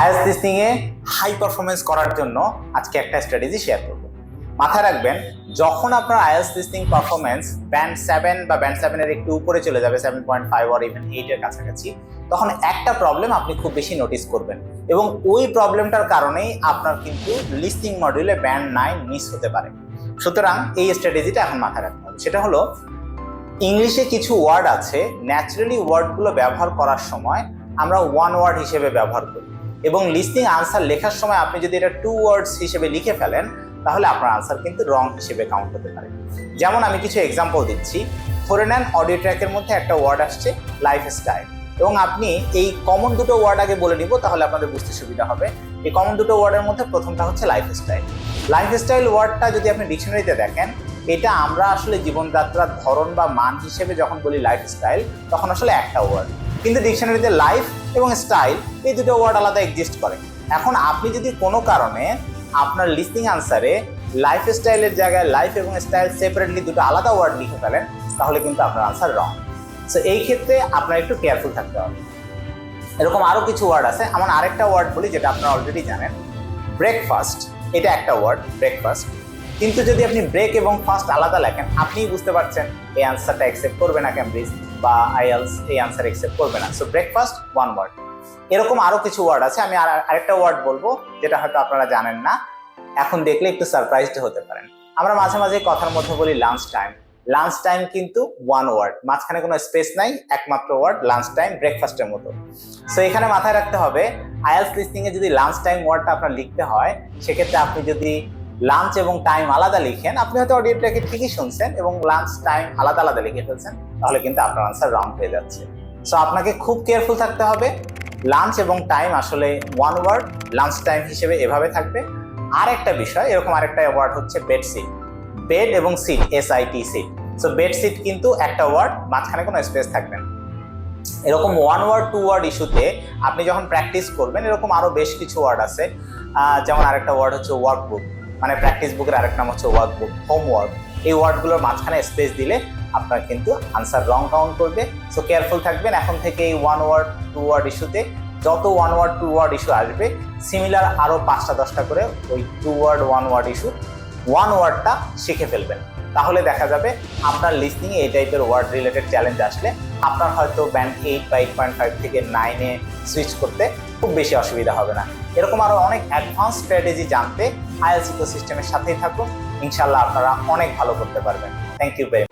IELTS লিসনিংয়ে high performance করার জন্য আজকে একটা স্ট্র্যাটেজি শেয়ার করব। মাথায় রাখবেন, যখন আপনার IELTS listening performance band seven বা ব্যান্ড সেভেনের একটু উপরে চলে যাবে সেভেন পয়েন্ট ফাইভ আর ইভেন এইটের কাছাকাছি, তখন একটা প্রবলেম আপনি খুব বেশি নোটিস করবেন এবং ওই প্রবলেমটার কারণেই আপনার কিন্তু লিস্টিং মডিউলে ব্যান্ড নাইন মিস হতে পারে। সুতরাং এই স্ট্র্যাটেজিটা এখন মাথায় রাখতে হবে। সেটা হলো ইংলিশে কিছু ওয়ার্ড আছে ন্যাচারালি ওয়ার্ডগুলো ব্যবহার করার সময় আমরা ওয়ান ওয়ার্ড হিসেবে ব্যবহার করি। এবং লিসনিং আনসার লেখার সময় আপনি যদি এটা টু ওয়ার্ডস হিসেবে লিখে ফেলেন তাহলে আপনার আনসার কিন্তু রং হিসেবে কাউন্ট হতে পারে। যেমন আমি কিছু এক্সাম্পল দিচ্ছি। ধরে নেন অডিও ট্র্যাকের মধ্যে একটা ওয়ার্ড আসছে লাইফ স্টাইল এবং আপনি এই কমন দুটো ওয়ার্ড আগে বলে নিব তাহলে আপনাদের বুঝতে সুবিধা হবে। এই কমন দুটো ওয়ার্ডের মধ্যে প্রথমটা হচ্ছে লাইফ স্টাইল লাইফ স্টাইল ওয়ার্ডটা যদি আপনি ডিকশনারিতে দেখেন এটা আমরা আসলে জীবনযাত্রার ধরন বা মান হিসেবে যখন বলি লাইফ স্টাইল তখন আসলে একটা ওয়ার্ড কিন্তু ডিকশনারিতে লাইফ এবং স্টাইল এই দুটো ওয়ার্ড আলাদা এক্সিস্ট করে। এখন আপনি যদি কোনো কারণে আপনার লিস্টিং আনসারে লাইফ স্টাইলের জায়গায় লাইফ এবং স্টাইল সেপারেটলি দুটো আলাদা ওয়ার্ড লিখে ফেলেন, তাহলে কিন্তু আপনার আনসার রং সো এই ক্ষেত্রে আপনার একটু কেয়ারফুল থাকতে হবে। এরকম আরও কিছু ওয়ার্ড আছে। আমার আরেকটা ওয়ার্ড বলি যেটা আপনারা অলরেডি জানেন। ব্রেকফাস্ট এটা একটা ওয়ার্ড ব্রেকফাস্ট কিন্তু যদি আপনি ব্রেক এবং ফাস্ট আলাদা লেখেন, আপনিই বুঝতে পারছেন এই আনসারটা অ্যাকসেপ্ট করবে না ক্যামব্রিজ বা আইএলস এই আনসার অ্যাকসেপ্ট করবে না। সো ব্রেকফাস্ট ওয়ান ওয়ার্ড এরকম আরও কিছু ওয়ার্ড আছে, আমি আর, আরেকটা ওয়ার্ড বলব, যেটা হয়তো আপনারা জানেন না। এখন দেখলে একটু সারপ্রাইজড হতে পারেন। আমরা মাঝে মাঝে কথার মধ্যে বলি লাঞ্চ টাইম লাঞ্চ টাইম কিন্তু ওয়ান ওয়ার্ড মাঝখানে কোনো স্পেস নাই, একমাত্র ওয়ার্ড লাঞ্চ টাইম ব্রেকফাস্টের মতো। সো এখানে মাথায় রাখতে হবে আইএলস লিস্টিংয়ে যদি লাঞ্চ টাইম ওয়ার্ডটা আপনার লিখতে হয়, সেক্ষেত্রে আপনি যদি লাঞ্চ এবং টাইম আলাদা লিখেন। আপনি হয়তো অডিও অডিওটাকে ঠিকই শুনছেন এবং লাঞ্চ টাইম আলাদা আলাদা লিখে ফেলছেন, তাহলে কিন্তু আপনার আনসার রাউন্ড হয়ে যাচ্ছে। সো আপনাকে খুব কেয়ারফুল থাকতে হবে। লাঞ্চ এবং টাইম আসলে ওয়ান ওয়ার্ড লাঞ্চ টাইম হিসেবে এভাবে থাকবে। আর একটা বিষয়, এরকম আরেকটা ওয়ার্ড হচ্ছে বেড সিট বেড এবং sit S I T sit so bed sit কিন্তু একটা ওয়ার্ড মাঝখানে কোনো স্পেস থাকবে না। এরকম ওয়ান ওয়ার্ড টু ওয়ার্ড ইস্যুতে আপনি যখন প্র্যাকটিস করবেন, এরকম আরও বেশ কিছু ওয়ার্ড আছে। যেমন আরেকটা ওয়ার্ড হচ্ছে ওয়ার্কবুক মানে প্র্যাকটিস বুকের আরেক নাম হচ্ছে ওয়ার্কবুক হোমওয়ার্ক এই ওয়ার্ডগুলোর মাঝখানে স্পেস দিলে আপনার কিন্তু আনসার রং কাউন্ট করবে। সো কেয়ারফুল থাকবেন, এখন থেকে এই ওয়ান ওয়ার্ড টু ওয়ার্ড ইস্যুতে যত one word two word issue আসবে সিমিলার আরও পাঁচটা, দশটা করে ওই two word one word issue one ওয়ার্ডটা শিখে ফেলবেন। তাহলে দেখা যাবে আপনার লিসনিংয়ে এই টাইপের ওয়ার্ড রিলেটেড চ্যালেঞ্জ আসলে আপনার হয়তো ব্যান্ড এইট বা এইট পয়েন্ট ফাইভ থেকে নাইনে সুইচ করতে খুব বেশি অসুবিধা হবে না। এরকম আরও অনেক অ্যাডভান্স স্ট্র্যাটেজি জানতে আইএলস সিস্টেমের সাথেই থাকুন। ইনশাল্লাহ আপনারা অনেক ভালো করতে পারবেন। Thank you very